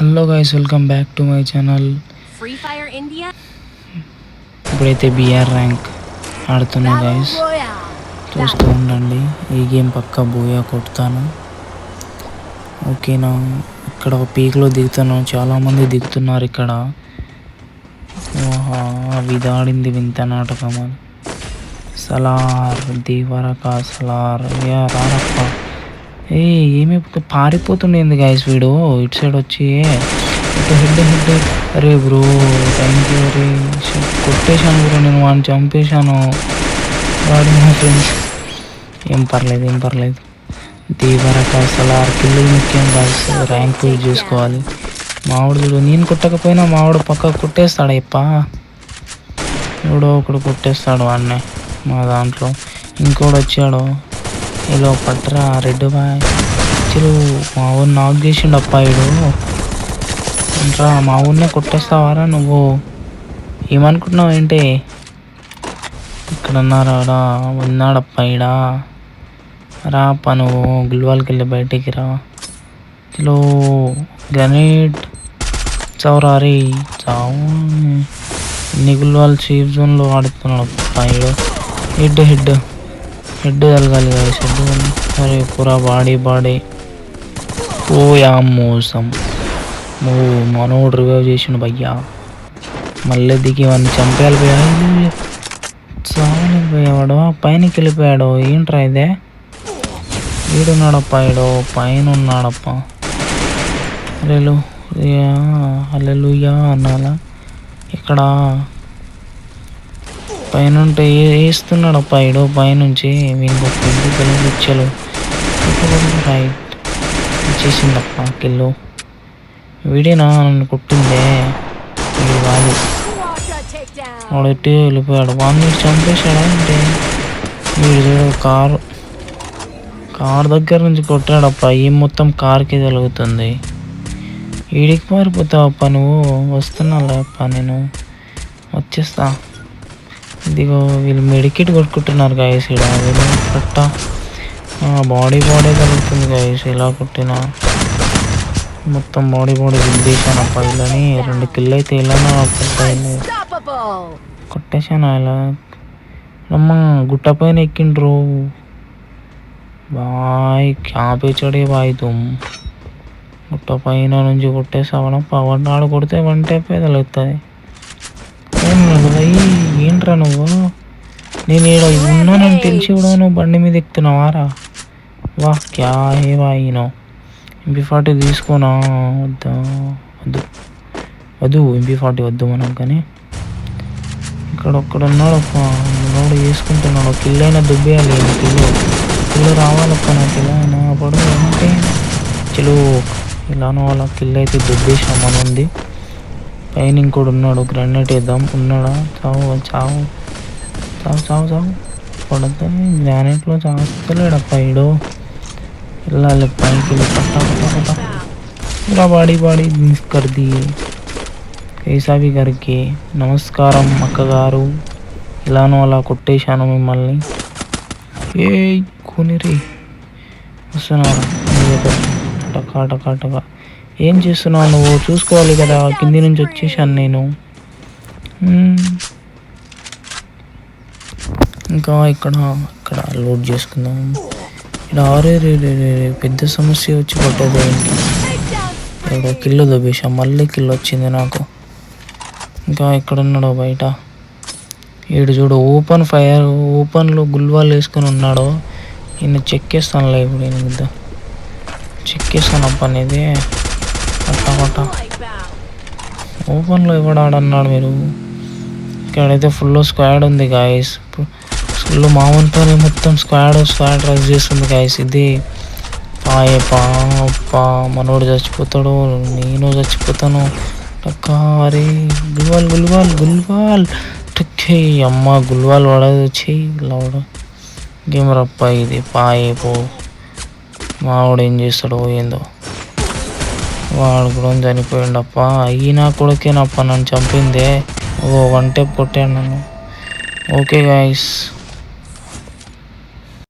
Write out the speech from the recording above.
Hello guys welcome back to my channel? ఇప్పుడైతే BR rank ఆడుతున్నా guys. చూస్తూ ఉండండి. ఈ గేమ్ పక్క బోయా కొడతాను. ఓకేనా ఇక్కడ ఒక పీక్లో దిగుతాను చాలామంది దిగుతున్నారు ఇక్కడ. ఓహా విదాడింది వింత నాటకం అని. సలార్ దీవరక సలార్. యా రారప్ప ఏ ఏమి పారిపోతుండేది గాయస్ వీడు? ఇటు సైడ్ వచ్చి ఇటు హెడ్ హెడ్ అరే బ్రో థ్యాంక్ యూ అరే కొట్టేశాను బ్రో నేను వాడిని చంపేశాను. వాడి మా ఫ్రెండ్స్ ఏం పర్లేదు ఏం పర్లేదు. దీవరక ఆరు కిల్లు ముఖ్యం గాయస్ ర్యాంక్ ఫీల్ చేసుకోవాలి. మావిడు చూడు నేను కొట్టకపోయినా మావిడు పక్క కొట్టేస్తాడు ఎప్ప ఎవడో ఒకడు కొట్టేస్తాడు వాడిని మా దాంట్లో. ఇంకోడు వచ్చాడు. ఇలా పట్టరా రెడ్ బాయ్. చిరు మా ఊరు నాక్ చేసిండు అప్పాయుడు అంట్రా మా ఊరినే కొట్టేస్తావారా నువ్వు? ఏమనుకుంటున్నావు ఏంటి? ఇక్కడ ఉన్నారా ఉన్నాడప్పాయిడా రా అప్ప నువ్వు గుల్వాల్కి వెళ్ళి బయటికి రా. చిలో గ్రనేట్ చౌరారి. చావు ఎన్ని గుల్వాల్ చీఫ్ జోన్లో ఆడుతున్నాడు అప్పాయుడు హెడ్ హెడ్. హెడ్ కలగాలి కదా హెడ్ అరే పూరా బాడీ బాడీ ఓ యా మోసం. ఓ మనోడు రివైవ్ చేసిండు భయ్యా. మళ్ళీ దిగి వాడిని చంపేయాలి పోయాడు చాలు పైనకి వెళ్ళిపోయాడు. ఏంట్రా ఇదే? వీడున్నాడప్ప ఈడు. పైన ఉన్నాడప్ప అల్లెలు అల్లెలుయ్యా అన్నాలా? ఇక్కడ పైన వేస్తున్నాడు అప్ప పైనుంచి? వీనికి పిల్లలు రైట్. ఇచ్చేసిందప్ప కిల్లు. వీడేనా నన్ను కొట్టిందే? వీడు కాదు వాడు ఎట్టి వెళ్ళిపోయాడు? వాడిని చంపేశాడా అంటే వీడు చూడు కారు. కార్ దగ్గర నుంచి కొట్టాడప్ప ఈ మొత్తం కార్కి తగులుతుంది. వీడికి మారిపోతావప్ప నువ్వు? వస్తున్నాలే అప్ప నేను. వచ్చేస్తా. ఇదిగో వీళ్ళు మెడికిట్ కొట్టుకుంటున్నారు గాయస్ ఇక్కడ వీళ్ళు కట్ట. బాడీ బాడీ తగులుతుంది గాయస్ ఇలా కొట్టినా. మొత్తం బాడీ బాడీ విద్దేశాను అప్ప వీళ్ళని రెండు కిల్ అయితే ఇలానే కొట్టాయి. కొట్టేశాను ఇలా. అమ్మ గుట్ట పైన ఎక్కిండ్రు. బాయ్ క్యాపే చడే బాయ్ తుమ్. గుట్ట పైన నుంచి కొట్టేసావడం పవన్ ఆడు కొడితే వన్ టైప్ ఏం ఏంట్రా నువ్వు? నేను ఈడ ఉన్నానని తెలిసి కూడా నువ్వు బండి మీద ఎక్కుతున్నావారా వా క్యా హే వాయినో ఎంపీ ఫార్టీ తీసుకోనా? వద్దా? వద్దు. వద్దు ఎంపీ ఫార్టీ వద్దు మనం కానీ. ఇక్కడ ఒక్కడ ఉన్నాడు ఒక మనోడు వేసుకుంటున్నాడు కిల్ అయినా దుబ్బేయాలి కిల్లు కిల్లు రావాలప్ప నాకు ఇలా అయినా పడు అంటే చెలు ఇలానో వాళ్ళ కిల్ అయితే దుబ్బేసాం మన ఉంది పైన ఇంకోడు ఉన్నాడు గ్రానైట్ వేద్దాం. ఉన్నాడా? చావు చావు. చావు చావు చావు. పడితే గ్రానైట్లో చాస్తలేడు పైడు. వెళ్ళాలి పైకి ఇలా బాడీ బాడీ. దిస్కర్ది కేసాబి గారికి నమస్కారం అక్కగారు. ఇలానో అలా కొట్టేశాను మిమ్మల్ని. ఏ కొనిరి వస్తున్నారా టకా టకా టకా. ఏం చేస్తున్నావు నువ్వు? చూసుకోవాలి కదా. కింది నుంచి వచ్చేసాను నేను. ఇంకా ఇక్కడ ఇక్కడ లోడ్ చేసుకుందాం. ఇక్కడ ఆరే రే రే రే పెద్ద సమస్య వచ్చి పట్టేది ఏంటి? ఇక్కడ కిల్లు దొబ్బేసా మళ్ళీ కిల్లు వచ్చింది నాకు. ఇంకా ఇక్కడ ఉన్నాడు బయట? ఈడు చూడు ఓపెన్ ఫైర్ ఓపెన్లో గుల్వాలు వేసుకొని ఉన్నాడు. ఈయన చెక్ చేస్తానులే ఇప్పుడు నేను. చెక్ చేస్తాను అప్ప అనేది పట్ట ఓపెన్లో Wipeout. ఓపెన్లో ఇవ్వడాడన్నాడు మీరు. ఇక్కడైతే ఫుల్ స్క్వాడ్ ఉంది గాయస్ ఫుల్ మామూలుతోనే మొత్తం స్క్వాడ్ స్క్వాడ్ రష్ చేస్తుంది గాయస్ ఇది పాయే పా మనోడు చచ్చిపోతాడు నేను చచ్చిపోతాను. టక్కా అరే గుల్వాల్ గుల్వాల్ గుల్వాల్. టక్కే అమ్మ గుల్వాల్ వాడదు చెయ్యి లవడ. గేమ్ రప్ప ఇది పాయే పో. మావాడు ఏం చేస్తాడో ఏందో. వాడు కూడా చనిపోయిండప్ప. ఈయన కొడుకేనప్ప నన్ను చంపిందే. ఓ వంటే టెప్ నన్ను. Okay guys